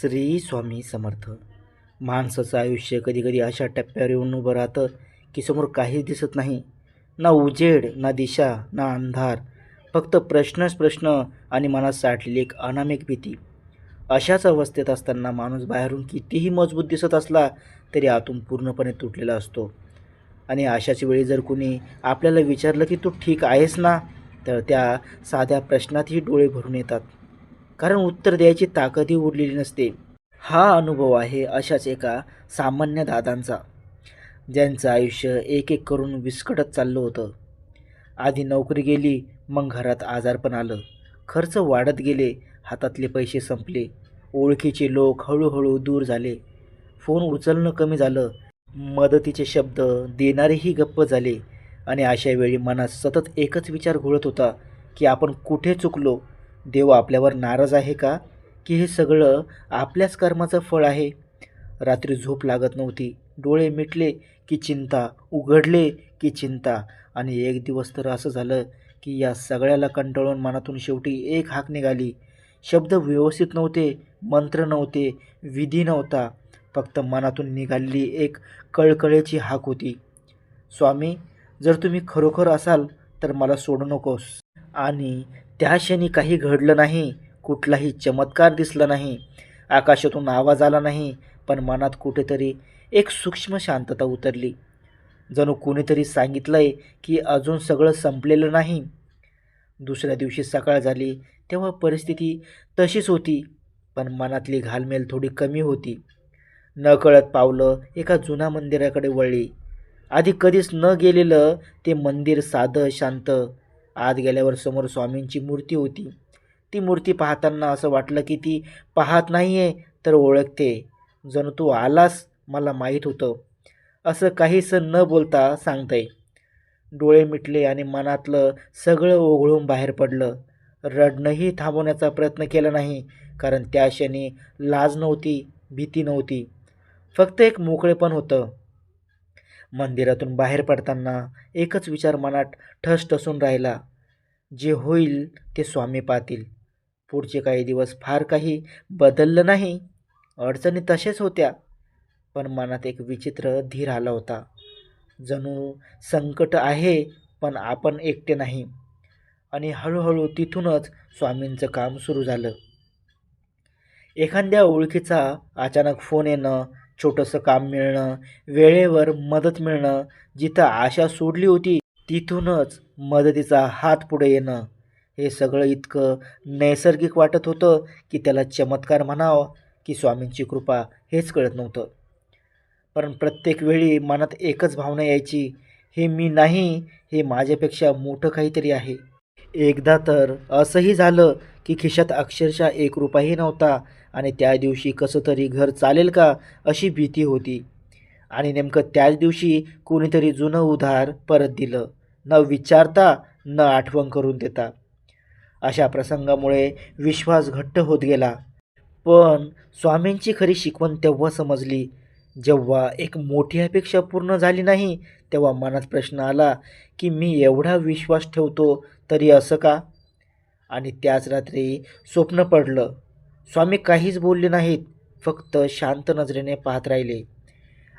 श्री स्वामी समर्थ. माणसाचं आयुष्य कधीकधी अशा टप्प्यावर येऊन उभं राहतं की समोर काहीच दिसत नाही. ना उजेड ना दिशा ना अंधार. फक्त प्रश्नच प्रश्न आणि मनात साठलेली एक अनामिक भीती. अशाच अवस्थेत असताना माणूस बाहेरून कितीही मजबूत दिसत असला तरी आतून पूर्णपणे तुटलेला असतो. आणि अशाच वेळी जर कुणी आपल्याला विचारलं की तू ठीक आहेस ना? तर त्या साध्या प्रश्नातही डोळे भरून येतात. कारण उत्तर द्यायची ताकदही उरलेली नसते. हा अनुभव आहे अशाच एका सामान्य दादांचा ज्यांचं आयुष्य एक एक करून विस्कटत चाललं होतं. आधी नोकरी गेली मग घरात आजारपण आलं. खर्च वाढत गेले हातातले पैसे संपले. ओळखीचे लोक हळूहळू दूर झाले. फोन उचलणं कमी झालं. मदतीचे शब्द देणारेही गप्प झाले. आणि अशा वेळी मनात सतत एकच विचार घोळत होता की आपण कुठे चुकलो? देव आपल्यावर नाराज आहे का? की हे सगळं आपल्याच कर्माचं फळ आहे? रात्री झोप लागत नव्हती. डोळे मिटले की चिंता उघडले की चिंता. आणि एक दिवस तर असं झालं की या सगळ्याला कंटाळून मनातून शेवटी एक हाक निघाली. शब्द व्यवस्थित नव्हते मंत्र नव्हते विधी नव्हता. फक्त मनातून निघालेली एक कळकळीची हाक होती. स्वामी जर तुम्ही खरोखर असाल तर मला सोडू नकोस. आणि त्या क्षणी काही घडलं नाही कुठलाही चमत्कार दिसला नाही. आकाशातून आवाज आला नाही पण मनात कुठेतरी एक सूक्ष्म शांतता उतरली. जणू कोणीतरी सांगितलंय की अजून सगळं संपलेलं नाही. दुसऱ्या दिवशी सकाळ झाली तेव्हा परिस्थिती तशीच होती पण मनातली घालमेल थोडी कमी होती. नकळत पावलं एका जुन्या मंदिराकडे वळली. आधी कधीच न गेलेलं ते मंदिर साधं शांत आत गेल्यावर समोर स्वामींची मूर्ती होती. ती मूर्ती पाहताना असं वाटलं की ती पाहत नाही आहे तर ओळखते. जणू तू आलास मला माहीत होतं. असं काहीसं न बोलता सांगतंय. डोळे मिटले आणि मनातलं सगळं ओघळून बाहेर पडलं. रडणंही थांबवण्याचा प्रयत्न केला नाही कारण त्या क्षणी लाज नव्हती भीती नव्हती. फक्त एक मोकळेपण होतं. मंदिरातून बाहेर पडताना एकच विचार मनात ठस ठसून राहिला. जे होईल ते स्वामी पाहतील. पुढचे काही दिवस फार काही बदललं नाही. अडचणी तसेच होत्या पण मनात एक विचित्र धीर आला होता. जणू संकट आहे पण आपण एकटे नाही. आणि हळूहळू तिथूनच स्वामींचं काम सुरू झालं. एखाद्या ओळखीचा अचानक फोन येणं छोटंसं काम मिळणं वेळेवर मदत मिळणं जिथं आशा सोडली होती तिथूनच मदतीचा हात पुढे येणं. हे सगळं इतकं नैसर्गिक वाटत होतं की त्याला चमत्कार म्हणावं की स्वामींची कृपा हेच कळत नव्हतं. पण प्रत्येक वेळी मनात एकच भावना यायची हे मी नाही हे माझ्यापेक्षा मोठं काहीतरी आहे. एकदा तर असंही झालं की खिशात अक्षरशः एक रुपयाही नव्हता आणि त्या दिवशी कसं तरी घर चालेल का अशी भीती होती. आणि नेमकं त्याच दिवशी कोणीतरी जुनं उधार परत दिलं. न विचारता न आठवण करून देता. अशा प्रसंगामुळे विश्वास घट्ट होत गेला. पण स्वामींची खरी शिकवण तेव्हा समजली. जेव्हा एक मोठी अपेक्षा पूर्ण झाली नाही तेव्हा मनात प्रश्न आला की मी एवढा विश्वास ठेवतो तरी असं का? आणि त्याच रात्री स्वप्न पडलं. स्वामी काहीच बोलले नाहीत फक्त शांत नजरेने पाहत राहिले.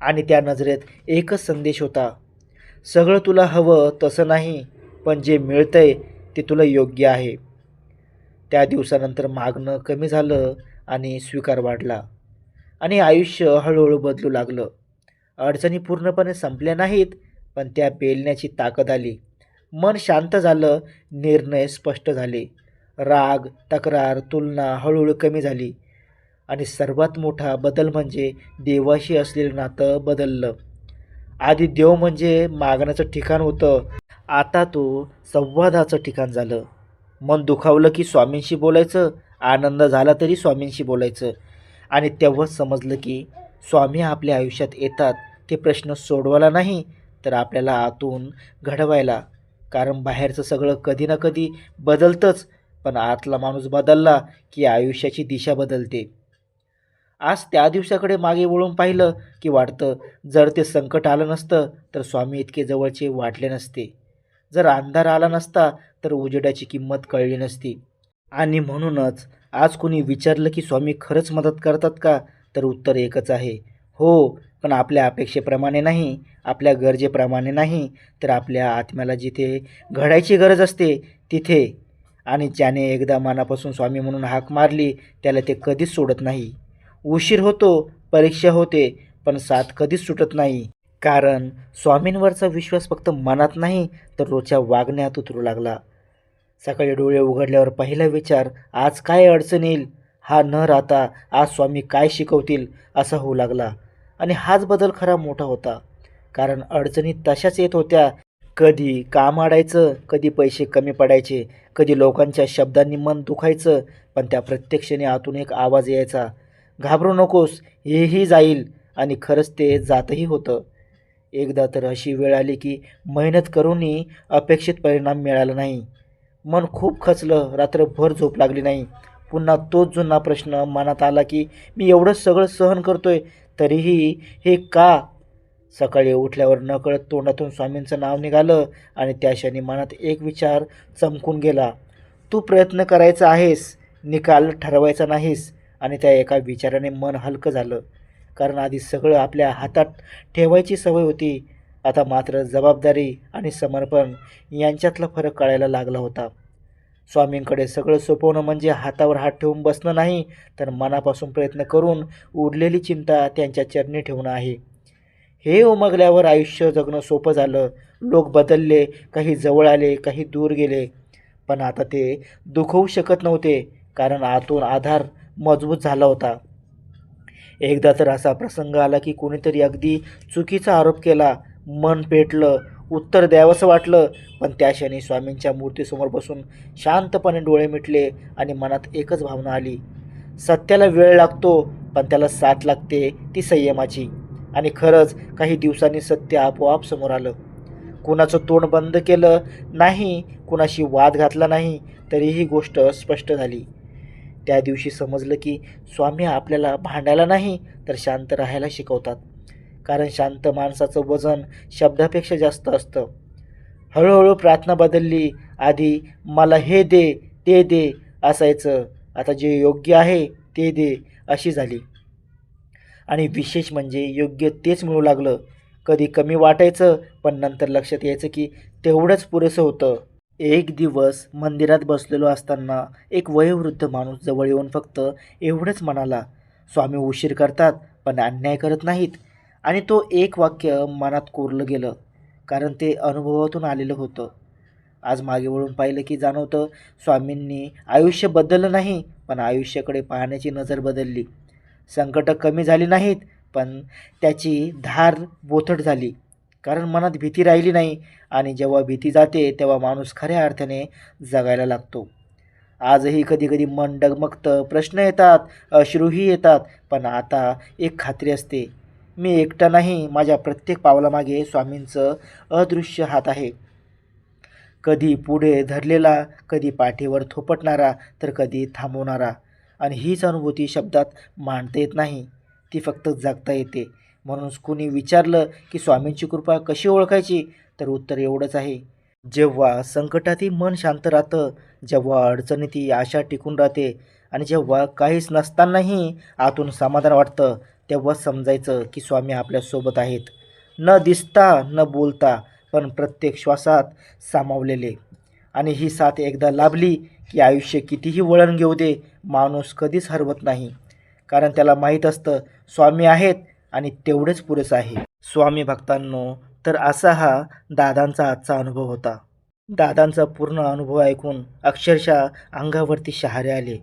आणि त्या नजरेत एकच संदेश होता. सगळं तुला हवं तसं नाही पण जे मिळतंय ते तुला योग्य आहे. त्या दिवसानंतर मागणं कमी झालं आणि स्वीकार वाढला. आणि आयुष्य हळूहळू बदलू लागलं. अडचणी पूर्णपणे संपल्या नाहीत पण त्या पेलण्याची ताकद आली. मन शांत झालं निर्णय स्पष्ट झाले. राग तक्रार तुलना हळूहळू कमी झाली. आणि सर्वात मोठा बदल म्हणजे देवाशी असलेलं नातं बदललं. आधी देव म्हणजे मागण्याचं ठिकाण होतं. आता तो संवादाचं ठिकाण झालं. मन दुखावलं की स्वामींशी बोलायचं आनंद झाला तरी स्वामींशी बोलायचं. आणि तेव्हाच समजलं की स्वामी आपल्या आयुष्यात येतात ते प्रश्न सोडवायला नाही तर आपल्याला आतून घडवायला. कारण बाहेरचं सगळं कधी ना कधी बदलतंच पण आतला माणूस बदलला की आयुष्याची दिशा बदलते. आज त्या दिवसाकडे मागे वळून पाहिलं की वाटतं जर ते संकट आलं नसतं तर स्वामी इतके जवळचे वाटले नसते. जर अंधार आला नसता तर उजेडाची किंमत कळली नसती. आणि म्हणूनच आज कोणी विचारलं की स्वामी खरंच मदत करतात का तर उत्तर एकच आहे. हो पण आपल्या अपेक्षेप्रमाणे नाही. आपल्या गरजेप्रमाणे नाही तर आपल्या आत्म्याला जिथे घडायची गरज असते तिथे. आणि ज्याने एकदा मनापासून स्वामी म्हणून हाक मारली त्याला ते कधीच सोडत नाही. उशीर होतो परीक्षा होते पण साथ कधीच सुटत नाही. कारण स्वामींवरचा विश्वास फक्त मनात नाही तर रोजच्या वागण्यात उतरू लागला. सकाळी डोळे उघडल्यावर पहिला विचार आज काय अडचण येईल? हा न राहता आज स्वामी काय शिकवतील? असा होऊ लागला. आणि हाच बदल खरा मोठा होता. कारण अडचणी तशाच येत होत्या. कधी काम अडायचं कधी पैसे कमी पडायचे कधी लोकांच्या शब्दांनी मन दुखायचं पण त्या प्रत्यक्षाने आतून एक आवाज यायचा. घाबरू नकोस हेही जाईल. आणि खरंच ते जातही होतं. एकदा तर अशी वेळ आली की मेहनत करूनही अपेक्षित परिणाम मिळाला नाही. मन खूप खचलं रात्रभर झोप लागली नाही. पुन्हा तोच जुना प्रश्न मनात आला की मी एवढं सगळं सहन करतोय तरीही हे का? सकाळी उठल्यावर नकळत तोंडातून स्वामींचं नाव निघालं आणि त्या क्षणी मनात एक विचार चमकून गेला. तू प्रयत्न करायचा आहेस निकाल ठरवायचा नाहीस. आणि त्या एका विचाराने मन हलकं झालं. कारण आधी सगळं आपल्या हातात ठेवायची सवय होती. आता मात्र जबाबदारी आणि समर्पण यांच्यातला फरक कळायला लागला होता. स्वामींकडे सगळं सोपवणं म्हणजे हातावर हात ठेवून बसणं नाही तर मनापासून प्रयत्न करून उरलेली चिंता त्यांच्या चरणी ठेवणं आहे. हे उमगल्यावर आयुष्य जगणं सोपं झालं. लोक बदलले काही जवळ आले काही दूर गेले. पण आता ते दुखवू शकत नव्हते कारण आतून आधार मजबूत झाला होता. एकदा तर असा प्रसंग आला की कोणीतरी अगदी चुकीचा आरोप केला. मन पेटलं उत्तर द्यावंसं वाटलं पण त्या क्षणी स्वामींच्या मूर्तीसमोर बसून शांतपणे डोळे मिटले आणि मनात एकच भावना आली. सत्याला वेळ लागतो पण त्याला साथ लागते ती संयमाची. आणि खरंच काही दिवसांनी सत्य आपोआप समोर आलं. कुणाचं तोंड बंद केलं नाही कुणाशी वाद घातला नाही तरीही गोष्ट स्पष्ट झाली. त्या दिवशी समजलं की स्वामी आपल्याला भांडायला नाही तर शांत राहायला शिकवतात. कारण शांत माणसाचं वजन शब्दापेक्षा जास्त असतं. हळूहळू प्रार्थना बदलली आधी मला हे दे ते दे असायचं. आता जे योग्य आहे ते दे अशी झाली. आणि विशेष म्हणजे योग्य तेच मिळू लागलं. कधी कमी वाटायचं पण नंतर लक्षात यायचं की तेवढंच पुरेसं होतं. एक दिवस मंदिरात बसलेलो असताना एक वयोवृद्ध माणूस जवळ येऊन फक्त एवढंच म्हणाला स्वामी उशीर करतात पण अन्याय करत नाहीत. आणि तो एक वाक्य मनात कोरलं गेलं कारण ते अनुभवातून आलेलं होतं. आज मागे वळून पाहिलं की जाणवतं स्वामींनी आयुष्य बदललं नाही पण आयुष्याकडे पाहण्याची नजर बदलली. संकटं कमी झाली नाहीत पण त्याची धार बोथट झाली. कारण मनात भीती राहिली नाही आणि जेव्हा भीती जाते तेव्हा माणूस खऱ्या अर्थाने जगायला लागतो. आजही कधीकधी मन डगमगतं प्रश्न येतात अश्रूही येतात पण आता एक खात्री असते. मी एकटा नाही माझ्या प्रत्येक पावलामागे स्वामींचं अदृश्य हात आहे. कधी पुढे धरलेला कधी पाठीवर थोपटणारा तर कधी थांबवणारा. आणि हीच अनुभूती शब्दात मांडता येत नाही ती फक्त जगता येते. म्हणून कुणी विचारलं की स्वामींची कृपा कशी ओळखायची तर उत्तर एवढंच आहे. जेव्हा संकटातही मन शांत राहतं जेव्हा अडचणीतही आशा टिकून राहते आणि जेव्हा काहीच नसतानाही आतून समाधान वाटतं तेव्हा समजायचं की स्वामी आपल्यासोबत आहेत. न दिसता न बोलता पण प्रत्येक श्वासात सामावलेले. आणि ही साथ एकदा लाभली की आयुष्य कितीही वळण घेऊ दे माणूस कधीच हरवत नाही. कारण त्याला माहीत असतं स्वामी आहेत आणि तेवढेच पुरेसं आहे. स्वामी भक्तांनो तर असा हा दादांचा आजचा अनुभव होता. दादांचा पूर्ण अनुभव ऐकून अक्षरशः अंगावरती शहारे आले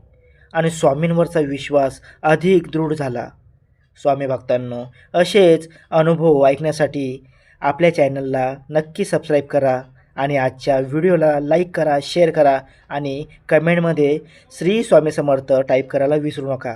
आणि स्वामींवरचा विश्वास अधिक दृढ झाला. स्वामी भक्तांनो असेच अनुभव ऐकण्यासाठी आपल्या चॅनलला नक्की सबस्क्राईब करा आणि आजच्या व्हिडिओला लाईक करा शेअर करा आणि कमेंटमध्ये श्री स्वामी समर्थ टाईप करायला विसरू नका.